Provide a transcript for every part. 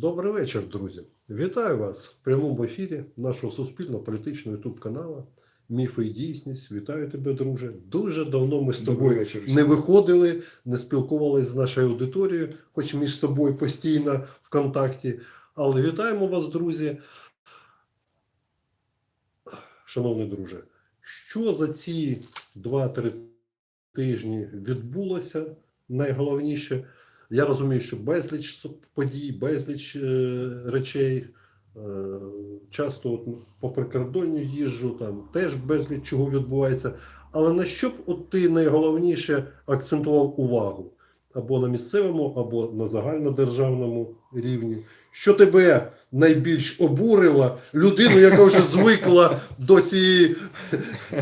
Добрий вечір, друзі. Вітаю вас в прямому ефірі нашого суспільно-політичного ютуб каналу Міфи і дійсність. Вітаю тебе, друже. Дуже давно ми з тобою вечір. не виходили, не спілкувалися з нашою аудиторією, хоч між собою постійно в контакті. Але вітаємо вас, друзі. Шановний друже, що за ці 2-3 тижні відбулося? Найголовніше, я розумію, що безліч подій, безліч е, речей. Е, часто от по прикордонню їжджу, там теж безліч чого відбувається. Але на що б от ти найголовніше акцентував увагу? Або на місцевому, або на загальнодержавному рівні. Що тебе найбільш обурило? Людину, яка вже звикла до цієї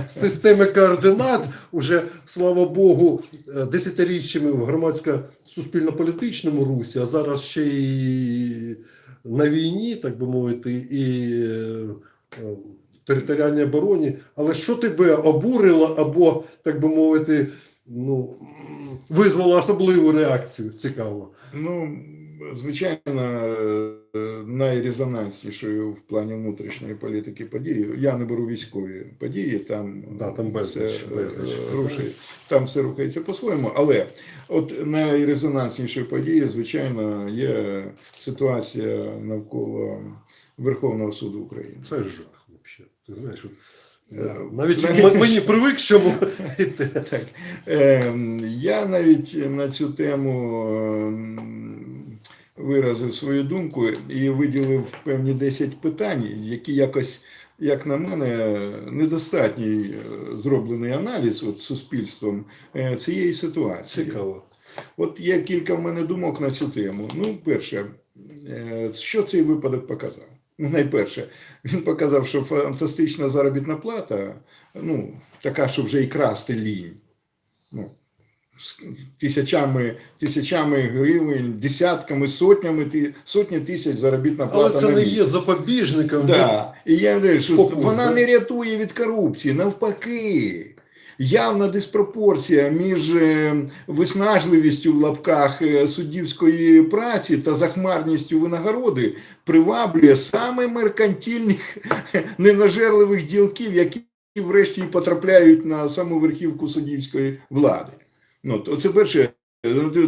системи координат, уже, слава Богу, е, десятиріччями в громадсько-суспільно-політичному русі, а зараз ще і на війні, так би мовити, і е, е, територіальній обороні. Але що тебе обурило або, так би мовити, ну, визвало особливу реакцію? Цікаво. Ну, звичайно, е, найрезонанснішою в плані внутрішньої політики події. Я не беру військові події, там, Да, там безліч, все, е, безліч. рушить, там все рухається по-своєму. Але от найрезонанснішою подією, звичайно, є ситуація навколо Верховного суду України. Це жах, взагалі. Ти знаєш, е, навіть Знаєш- м- мені привик, що. Так. Ем, Я навіть на цю тему ем, виразив свою думку і виділив певні 10 питань, які якось, як на мене, недостатній е, зроблений аналіз от, суспільством е, цієї ситуації. Цікаво. От є кілька в мене думок на цю тему. Ну, перше, е, що цей випадок показав? Ну, найперше, він показав, що фантастична заробітна плата, ну, така, що вже і красти лінь. Ну, з тисячами, тисячами гривень, десятками, сотнями, сотні тисяч заробітна Але плата це на не є запобіжником. Да. І я говорю, що вона не рятує від корупції, навпаки. Явна диспропорція між е, виснажливістю в лапках е, суддівської праці та захмарністю винагороди приваблює саме меркантильних ненажерливих ділків, які врешті потрапляють на саму верхівку суддівської влади. Ну, то це перше.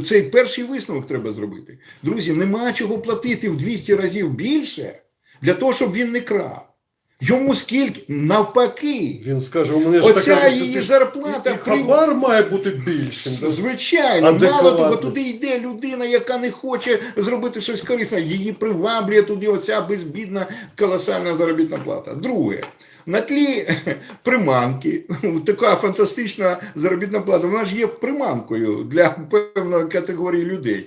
Цей перший висновок треба зробити. Друзі, нема чого платити в 200 разів більше для того, щоб він не крав. Йому скільки? Навпаки. Він скаже, у мене ж Оця така її ти зарплата і, і при- хабар має бути більшим. да? Звичайно, мало того, туди йде людина, яка не хоче зробити щось корисне. Її приваблює туди оця безбідна колосальна заробітна плата. Друге, на тлі приманки, така фантастична заробітна плата, вона ж є приманкою для певної категорії людей.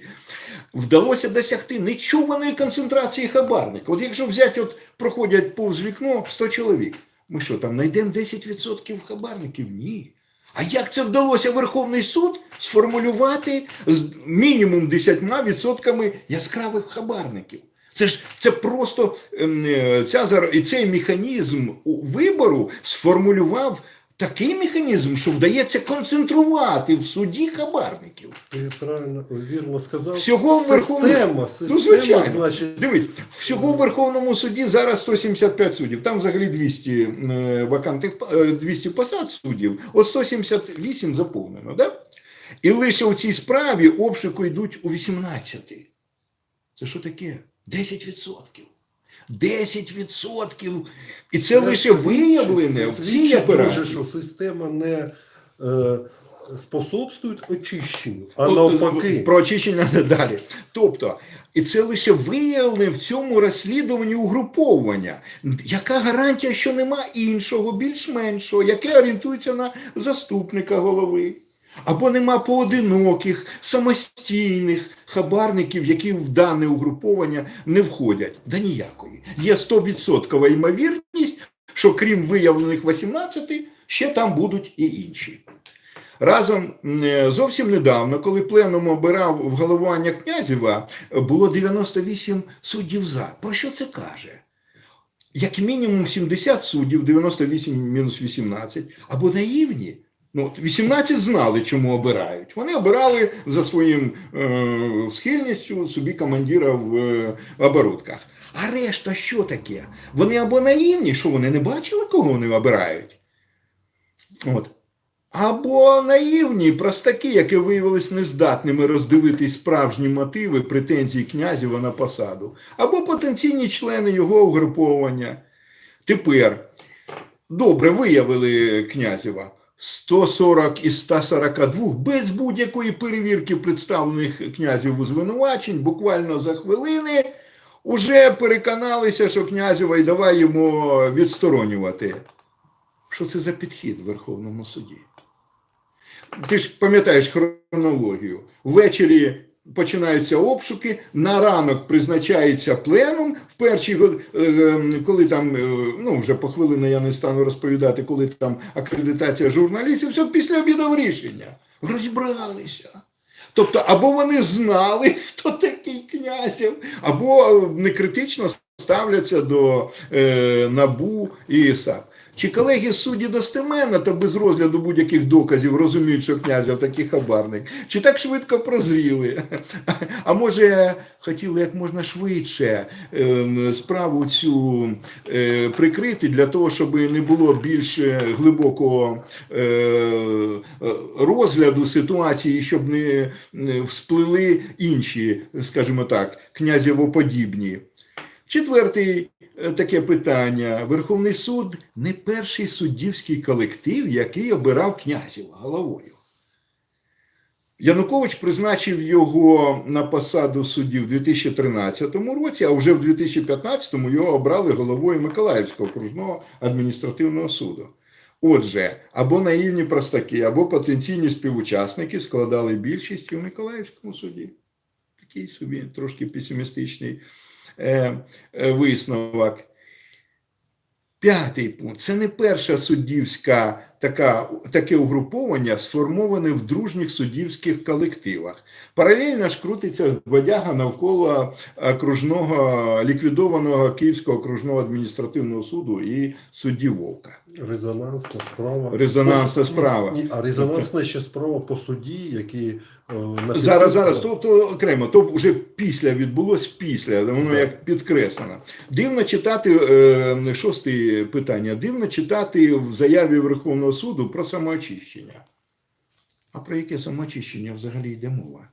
Вдалося досягти нечуваної концентрації хабарників. От якщо взяти, от проходять повз вікно 100 чоловік, ми що там знайдемо 10% хабарників? Ні. А як це вдалося Верховний суд сформулювати з мінімум 10% яскравих хабарників? Це ж це просто ем, е, ця і цей механізм вибору сформулював такий механізм, що вдається концентрувати в суді хабарників. Ти правильно вірно сказав. Всього в Верховному система, система, Ну, звичайно. значить, Дивись, всього в Верховному суді зараз 175 суддів. Там взагалі 200 е, вакантних е, 200 посад суддів. От 178 заповнено, да? І лише у цій справі обшуку йдуть у 18. Це що таке? 10%. 10%. І це лише виявлене в цій операції. що система не е, способствує очищенню, а От, навпаки. Про очищення далі. Тобто, і це лише виявлене в цьому розслідуванні угруповування. Яка гарантія, що нема іншого, більш-меншого, яке орієнтується на заступника голови? Або нема поодиноких, самостійних хабарників, які в дане угруповання не входять. Да ніякої. Є 100% ймовірність, що крім виявлених 18, ще там будуть і інші. Разом е, зовсім недавно, коли пленум обирав в головування Князєва, було 98 суддів за. Про що це каже? Як мінімум 70 суддів, 98 мінус 18, або наївні, Ну, от 18 знали, чому обирають. Вони обирали за своїм е, схильністю собі командира в е, оборудках. А решта що таке? Вони або наївні, що вони не бачили, кого вони обирають. От. Або наївні простаки, які виявилися нездатними роздивитись справжні мотиви претензій князєва на посаду, або потенційні члени його угруповання. Тепер добре виявили князєва. 140 із 142 без будь-якої перевірки представлених князів у звинувачень, буквально за хвилини, уже переконалися, що князева і давай йому відсторонювати. Що це за підхід в Верховному суді? Ти ж пам'ятаєш хронологію. Ввечері починаються обшуки, на ранок призначається пленум. В першій е, е, коли там, е, ну вже по хвилини я не стану розповідати, коли там акредитація журналістів, все після обіду рішення. Розібралися. Тобто, або вони знали, хто такий князів, або некритично ставляться до е, НАБУ і САП. Чи колеги судді достеменно та без розгляду будь-яких доказів розуміють, що князів такий хабарник? Чи так швидко прозріли? А може, хотіли як можна швидше е, справу цю е, прикрити для того, щоб не було більш е, глибокого е, розгляду ситуації, щоб не всплили інші, скажімо так, князєвоподібні. Четвертий таке питання. Верховний суд не перший суддівський колектив, який обирав князів головою. Янукович призначив його на посаду судді в 2013 році, а вже в 2015-му його обрали головою Миколаївського окружного адміністративного суду. Отже, або наївні простаки, або потенційні співучасники складали більшість в Миколаївському суді. Такий собі трошки песимістичний е, е, висновок. П'ятий пункт. Це не перша суддівська така, таке угруповання, сформоване в дружніх суддівських колективах. Паралельно ж крутиться бодяга навколо окружного ліквідованого Київського окружного адміністративного суду і судді Вовка. Резонансна справа. Резонансна справа. Ні, а резонансна ще справа по суді, які е, Зараз, зараз, то, то окремо, то вже після відбулось після, воно як підкреслено. Дивно читати е, шосте питання. Дивно читати в заяві Верховного суду про самоочищення. А про яке самоочищення взагалі йде мова?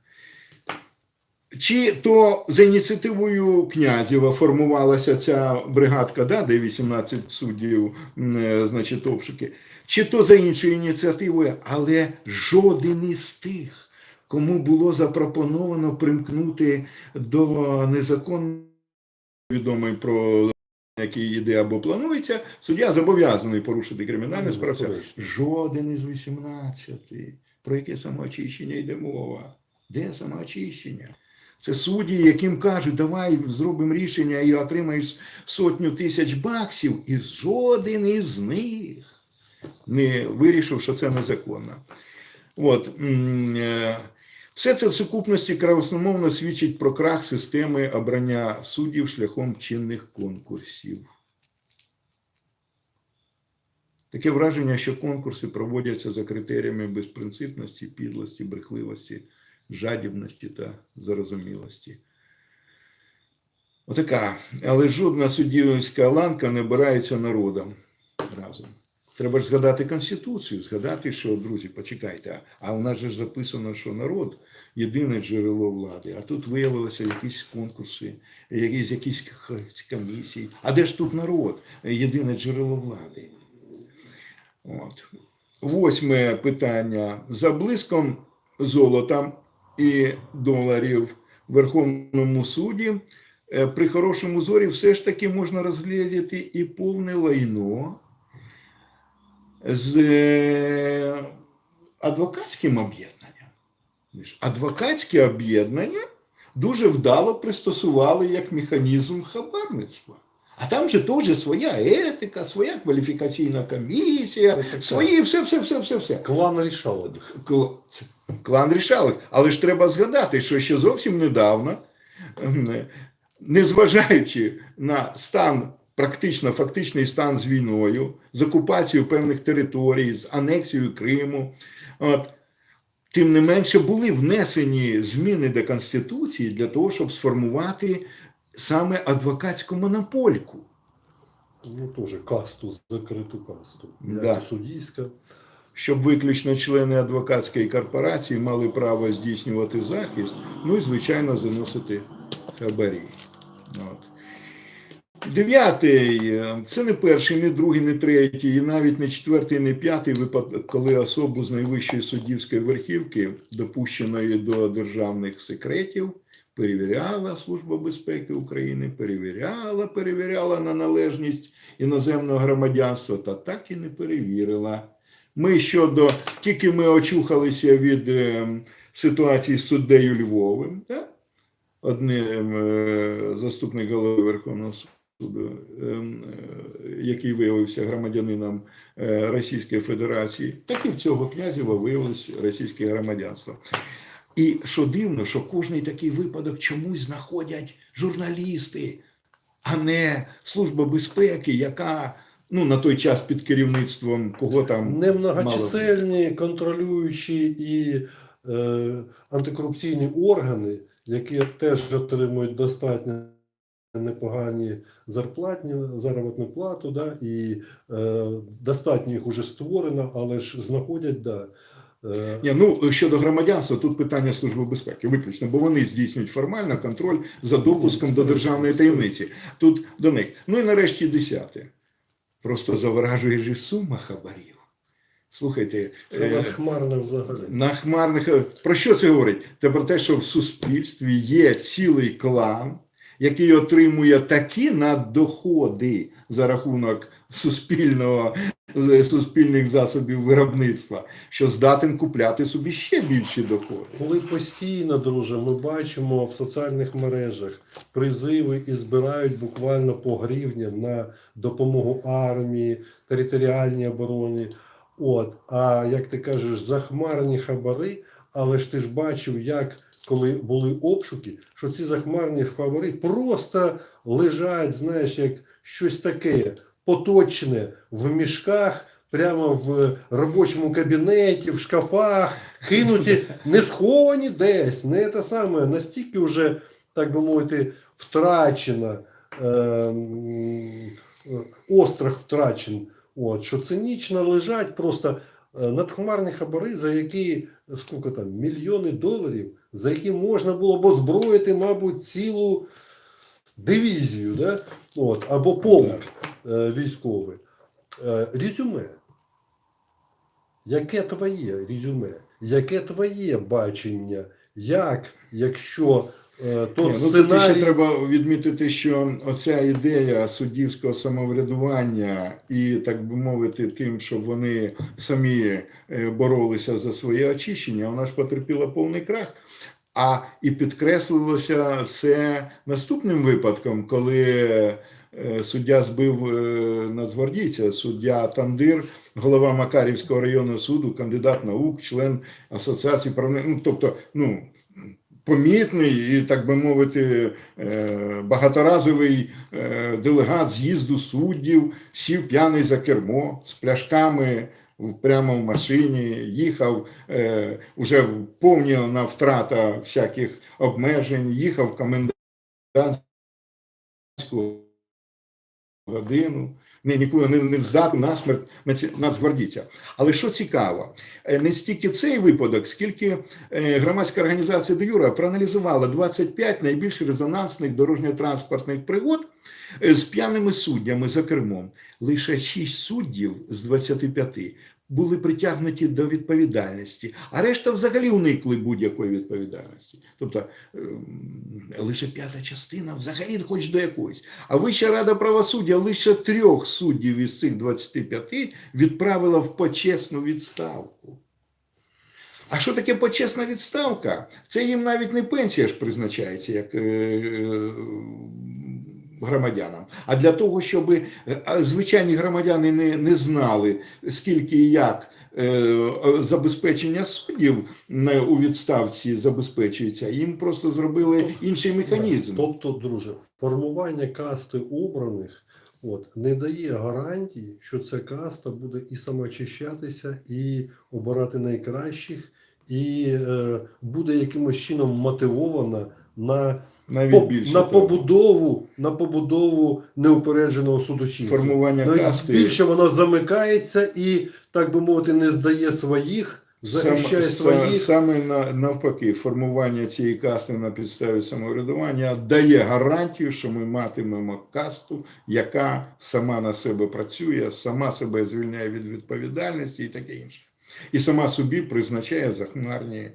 Чи то за ініціативою Князєва формувалася ця бригадка, да, де 18 суддів, е, значить, обшуки, чи то за іншою ініціативою, але жоден із тих, кому було запропоновано примкнути до незаконно відомої про який йде або планується, суддя зобов'язаний порушити кримінальне справу. Жоден із 18. Про яке самоочищення йде мова? Де самоочищення? Це судді, яким кажуть, давай зробимо рішення і отримаєш сотню тисяч баксів, і жоден із них не вирішив, що це незаконно. От. Все це в сукупності красномовно свідчить про крах системи обрання суддів шляхом чинних конкурсів. Таке враження, що конкурси проводяться за критеріями безпринципності, підлості, брехливості, жадібності та зарозумілості. Отака. Але жодна суддівська ланка не обирається народом разом. Треба ж згадати Конституцію, згадати, що, друзі, почекайте, а у нас же записано, що народ єдине джерело влади. А тут виявилося якісь конкурси, якісь, якісь комісії. А де ж тут народ? Єдине джерело влади. От. Восьме питання. За блиском золота і доларів в Верховному суді е, при хорошому зорі все ж таки можна розглядати і повне лайно з е, адвокатським об'єднанням. Адвокатське об'єднання дуже вдало пристосували як механізм хабарництва. А там же теж своя етика, своя кваліфікаційна комісія, Це свої все, все, все, все, все. Клан рішали. Клан рішали. Але ж треба згадати, що ще зовсім недавно, ем, незважаючи на стан практично фактичний стан з війною, з окупацією певних територій, з анексією Криму. От. Тим не менше були внесені зміни до Конституції для того, щоб сформувати саме адвокатську монопольку. Ну, теж касту, закриту касту. Да. суддійська. щоб виключно члени адвокатської корпорації мали право здійснювати захист, ну і звичайно заносити хабарі. От. Дев'ятий це не перший, не другий, не третій, і навіть не четвертий, не п'ятий випадок, коли особу з найвищої суддівської верхівки, допущеної до державних секретів, перевіряла Служба безпеки України, перевіряла, перевіряла на належність іноземного громадянства, та так і не перевірила. Ми щодо тільки ми очухалися від е, ситуації з суддею Львовим, так? одним е, заступник голови Верховного суду, е, е, який виявився громадянином е, Російської Федерації, так і в цього князєва виявилось російське громадянство. І що дивно, що кожний такий випадок чомусь знаходять журналісти, а не Служба безпеки, яка ну, на той час під керівництвом кого там Немногочисельні контролюючі і е, антикорупційні органи, які теж отримують достатньо непогані зарплатні, заробітну плату, да, і е, достатньо їх вже створено, але ж знаходять, да, е, Ні, ну щодо громадянства, тут питання Служби безпеки виключно, бо вони здійснюють формально контроль за допуском до державної таємниці. Тут до них. Ну і нарешті десяте. Просто заворажує ж сума хабарів. Слухайте, е, взагалі. на хмарних про що це говорить? Про те, що в суспільстві є цілий клан, який отримує такі наддоходи за рахунок суспільного суспільних засобів виробництва, що здатен купляти собі ще більші доходи. Коли постійно, друже, ми бачимо в соціальних мережах призиви і збирають буквально по гривні на допомогу армії, територіальній обороні. От, а як ти кажеш, захмарні хабари, але ж ти ж бачив, як коли були обшуки, що ці захмарні хабари просто лежать, знаєш, як щось таке поточне в мішках, прямо в робочому кабінеті, в шкафах, кинуті, не сховані десь, не те саме, настільки вже, так би мовити, втрачена, е, е, острах втрачен, от, що цинічно лежать просто е, надхмарні хабари, за які скільки там, мільйони доларів, за які можна було б озброїти, мабуть, цілу дивізію, да? от, або полк е, військовий. Е, резюме. Яке твоє резюме? Яке твоє бачення? Як, якщо е, Ні, тот ну, тут ще треба відмітити, що оця ідея суддівського самоврядування і, так би мовити, тим, щоб вони самі е, боролися за своє очищення, вона ж потерпіла повний крах. А і підкреслилося це наступним випадком, коли е, суддя збив нацгвардійця, суддя Тандир, голова Макарівського районного суду, кандидат наук, член асоціації правних, ну тобто, ну. Помітний і, так би мовити, е, багаторазовий е, делегат з'їзду суддів, сів п'яний за кермо з пляшками прямо в машині, їхав е, уже повна втрата всяких обмежень, їхав в комендантську годину, не, нікуди не, не здати насмерть нацгвардійця. Але що цікаво, е, не стільки цей випадок, скільки е, громадська організація «Де-Юра» проаналізувала 25 найбільш резонансних дорожньо-транспортних пригод е, з п'яними суддями за кермом. Лише 6 суддів з 25 були притягнуті до відповідальності, а решта взагалі уникли будь-якої відповідальності. Тобто ем, лише п'ята частина взагалі хоч до якоїсь. А Вища рада правосуддя лише трьох суддів із цих 25 відправила в почесну відставку. А що таке почесна відставка? Це їм навіть не пенсія ж призначається як е, е, громадянам, а для того, щоб е, звичайні громадяни не, не знали, скільки і як е, забезпечення суддів у відставці забезпечується, їм просто зробили інший механізм. Тобто, друже, формування касти обраних от, не дає гарантії, що ця каста буде і самоочищатися, і обирати найкращих, і е, буде якимось чином мотивована на, Навіть по- більше на того. побудову, на побудову неупередженого судочинства. формування Навіть касти. більше вона замикається і, так би мовити, не здає своїх, захищає Сам- своїх. са- Саме на- навпаки, формування цієї касти на підставі самоврядування дає гарантію, що ми матимемо касту, яка сама на себе працює, сама себе звільняє від відповідальності і таке інше. І сама собі призначає захмарні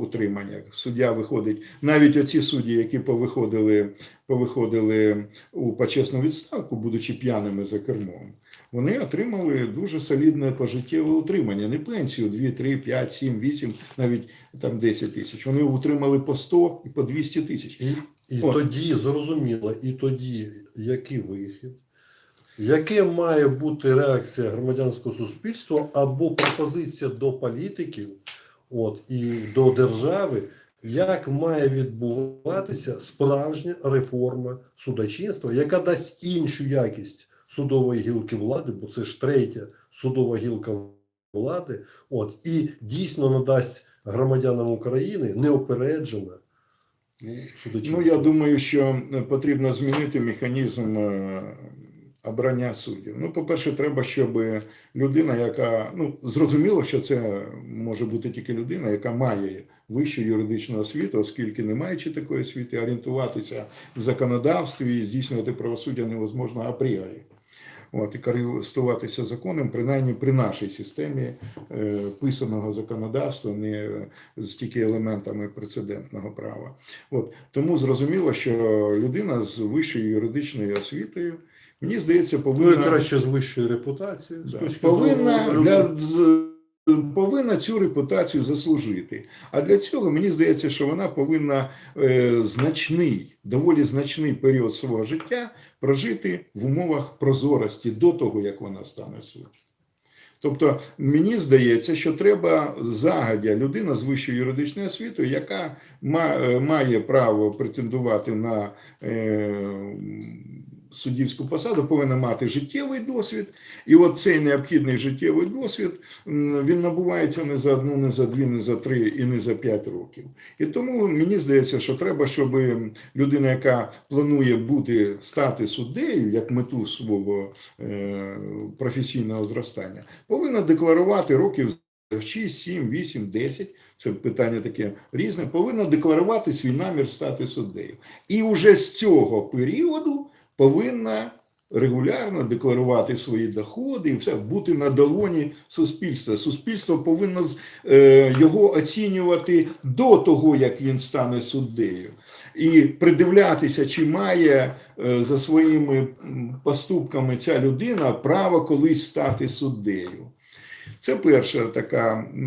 утримання. Суддя виходить, навіть оці судді, які повиходили, повиходили у почесну відставку, будучи п'яними за кермом, вони отримали дуже солідне пожиттєве утримання, не пенсію 2, 3, 5, 7, 8, навіть там 10 тисяч. Вони отримали по 100 і по 200 тисяч. І, і тоді зрозуміло, і тоді який вихід, яке має бути реакція громадянського суспільства або пропозиція до політиків, от і до держави, як має відбуватися справжня реформа судочинства, яка дасть іншу якість судової гілки влади, бо це ж третя судова гілка влади, от і дійсно надасть громадянам України неопереджена. ну, судочинство. Ну, я думаю, що потрібно змінити механізм е, обрання суддів. Ну, по-перше, треба, щоб людина, яка ну зрозуміло, що це може бути тільки людина, яка має вищу юридичну освіту, оскільки не маючи такої освіти, орієнтуватися в законодавстві і здійснювати правосуддя невозможно апріорі. От, і користуватися законом, принаймні при нашій системі е, писаного законодавства, не з тільки елементами прецедентного права. От тому зрозуміло, що людина з вищою юридичною освітою, мені здається, Ну, краще з вищою репутацією. Да. повинна, для, з- повинна цю репутацію заслужити. А для цього мені здається, що вона повинна е, значний, доволі значний період свого життя прожити в умовах прозорості до того, як вона стане суддю. Тобто, мені здається, що треба загадя людина з вищою юридичною освітою, яка е, має право претендувати на е, суддівську посаду, повинна мати життєвий досвід. І от цей необхідний життєвий досвід він набувається не за одну, не за дві, не за три і не за п'ять років. І тому мені здається, що треба, щоб людина, яка планує бути стати суддею як мету свого е, професійного зростання, повинна декларувати років 6, 7, 8, 10, це питання таке різне, повинна декларувати свій намір стати суддею. І вже з цього періоду повинна регулярно декларувати свої доходи і все бути на долоні суспільства. Суспільство повинно е, його оцінювати до того, як він стане суддею, і придивлятися, чи має е, за своїми поступками ця людина право колись стати суддею. Це перша така е,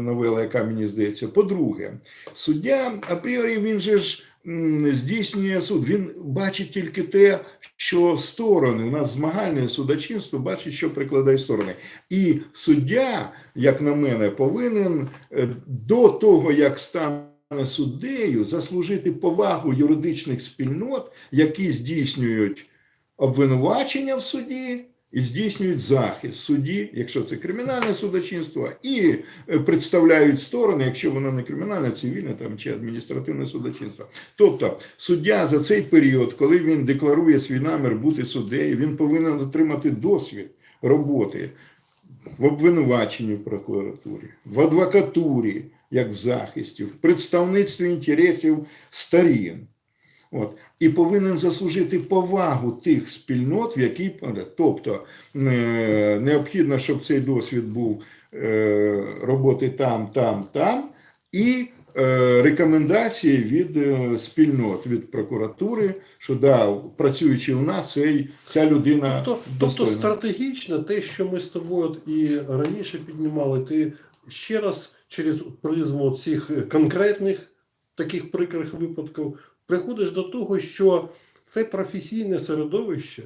новела, яка мені здається. По-друге, суддя апріорі він же ж здійснює суд. Він бачить тільки те, що сторони. У нас змагальне судочинство бачить, що прикладає сторони. І суддя, як на мене, повинен е, до того, як стане суддею, заслужити повагу юридичних спільнот, які здійснюють обвинувачення в суді здійснюють захист судді, якщо це кримінальне судочинство, і е, представляють сторони, якщо воно не кримінальне, цивільне там чи адміністративне судочинство. Тобто суддя за цей період, коли він декларує свій намір бути суддею, він повинен отримати досвід роботи в обвинуваченні в прокуратурі, в адвокатурі, як в захисті, в представництві інтересів сторін. От. І повинен заслужити повагу тих спільнот, в якій тобто е, необхідно, щоб цей досвід був е, роботи там, там, там, і е, рекомендації від е, спільнот, від прокуратури, що да, працюючи у нас, цей, ця людина Тобто, тобто стратегічно те, що ми з тобою і раніше піднімали, ти ще раз через призму цих конкретних таких прикрих випадків приходиш до того, що це професійне середовище,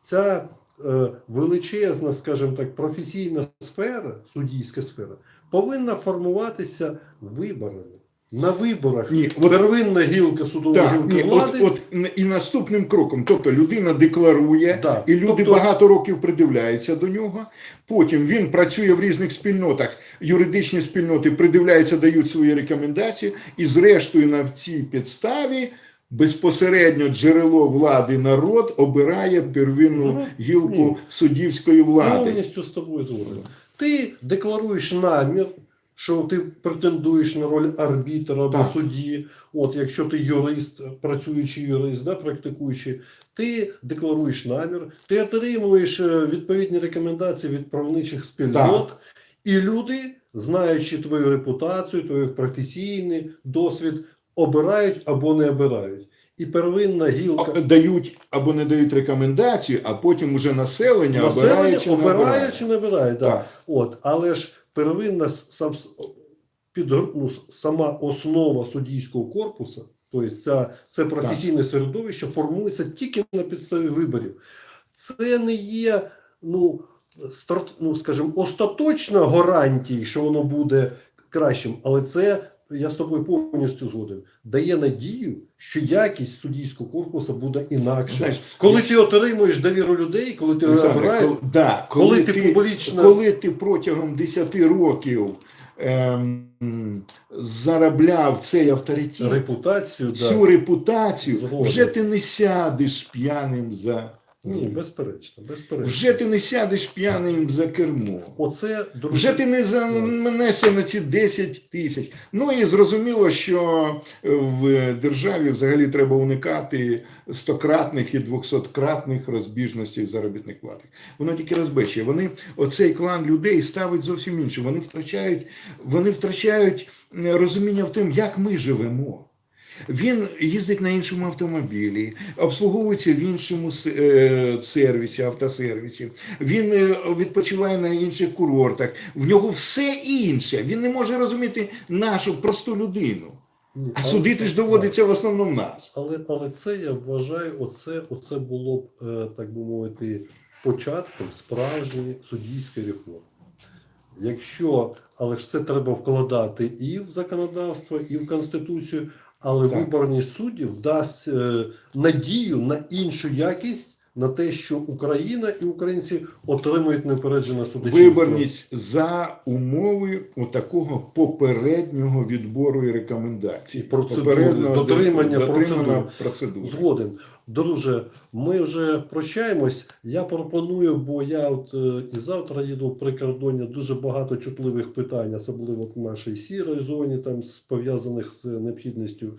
ця е, величезна, скажімо так, професійна сфера, суддійська сфера, повинна формуватися виборами. На виборах Ні, от первинна гілка судової Так, гілки ні, влади. от, от і наступним кроком, тобто людина декларує, Да. і люди Тобто- багато років придивляються до нього. Потім він працює в різних спільнотах, юридичні спільноти придивляються, дають свої рекомендації, і зрештою на цій підставі безпосередньо джерело влади народ обирає первинну Ну, гілку ні. суддівської влади. Повністю з тобою згоден. Ти декларуєш намір, що ти претендуєш на роль арбітра або Так. судді. От якщо ти юрист, працюючий юрист, да, практикуючий, ти декларуєш намір, ти отримуєш е, відповідні рекомендації від правничих спільнот, і люди, знаючи твою репутацію, твій професійний досвід, обирають або не обирають. І первинна гілка. Дають або не дають рекомендацію, а потім уже населення, обирає Населення чи не обирає обирає. чи не обирає. Да. Так. От, але ж первинна сам, під, ну, сама основа суддійського корпусу, тобто ця, це професійне середовище, формується тільки на підставі виборів. Це не є, ну, старт, ну скажімо, остаточна гарантія, що воно буде кращим, але це. Я з тобою повністю згоден. Дає надію, що якість суддійського корпусу буде інакше. Знаєш, коли ти отримуєш довіру людей, коли ти обираєш, коли, да, коли коли, ти ти, публічно- коли ти протягом 10 років ем, заробляв цей авторитет, репутацію, цю да. репутацію, Згоден. вже ти не сядеш п'яним за Ні, безперечно, безперечно. вже ти не сядеш п'яним за кермо. Оце, друзі, Вже ти не заманешся на ці 10 тисяч. Ну і зрозуміло, що в державі взагалі треба уникати стократних і двохсоткратних розбіжностей в заробітних платах. Воно тільки розбещує. Вони оцей клан людей ставить зовсім інше. Вони втрачають, вони втрачають е, розуміння в тому, як ми живемо. Він їздить на іншому автомобілі, обслуговується в іншому е, сервісі, автосервісі. Він е, відпочиває на інших курортах. В нього все інше. Він не може розуміти нашу просту людину. Ні, А судити ж доводиться в основному нас. Але, але це я вважаю, оце, оце було б, е, так би мовити, початком справжньої суддійської реформи. Якщо, але ж це треба вкладати і в законодавство, і в Конституцію, але Так. виборні суддів дасть е, надію на іншу якість, на те, що Україна і українці отримують неупереджене судочинство. Виборність за умови такого попереднього відбору і рекомендацій. І процедури, дотримання процедур. процедур. Згоден. Друже, ми вже прощаємось. Я пропоную, бо я от е, і завтра їду в прикордоння дуже багато чутливих питань, особливо в нашій сірій зоні, там пов'язаних з необхідністю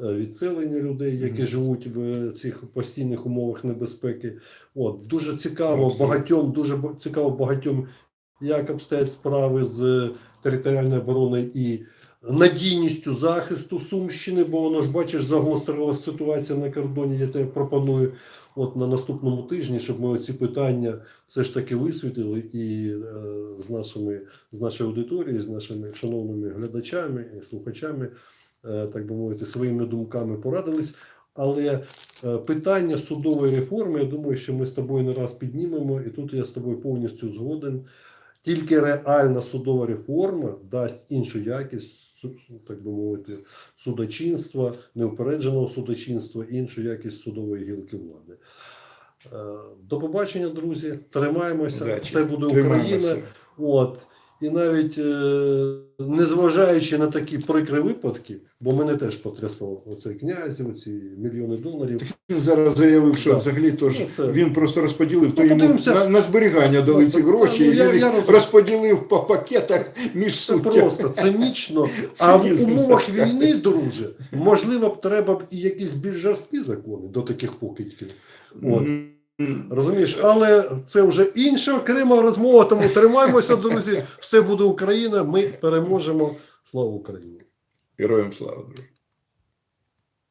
відселення людей, які Мгм. живуть в е, цих постійних умовах небезпеки. От дуже цікаво багатьом, дуже цікаво багатьом, як обстоять справи з територіальної оборони і надійністю захисту Сумщини, бо воно ж бачиш, загострилася ситуація на кордоні. Я тебе пропоную от на наступному тижні, щоб ми ці питання все ж таки висвітлили і е, з нашими з нашою аудиторією, з нашими шановними глядачами і слухачами, е, так би мовити, своїми думками порадились. Але е, питання судової реформи, я думаю, що ми з тобою не раз піднімемо, і тут я з тобою повністю згоден. Тільки реальна судова реформа дасть іншу якість, так би мовити, судочинства, неупередженого судочинства, іншу якість судової гілки влади. Е, До побачення, друзі. Тримаємося. Удачі. Все буде Тримаємося. Україна. От. І навіть е, незважаючи на такі прикрі випадки, бо мене теж потрясло оцей князь, оці мільйони доларів. Він зараз заявив, що Так. взагалі то ж Ну, це- він просто розподілив, то йому на, на зберігання дали ці гроші, ну, я- їх я розподілив по пакетах між Це просто цинічно. А в умовах війни, друже, можливо, б треба б і якісь більш жорсткі закони до таких покидьків. От. Розумієш, але це вже інша окрема розмова, тому тримаємося, друзі. Все буде Україна. Ми переможемо. Слава Україні! Героям слава, друже.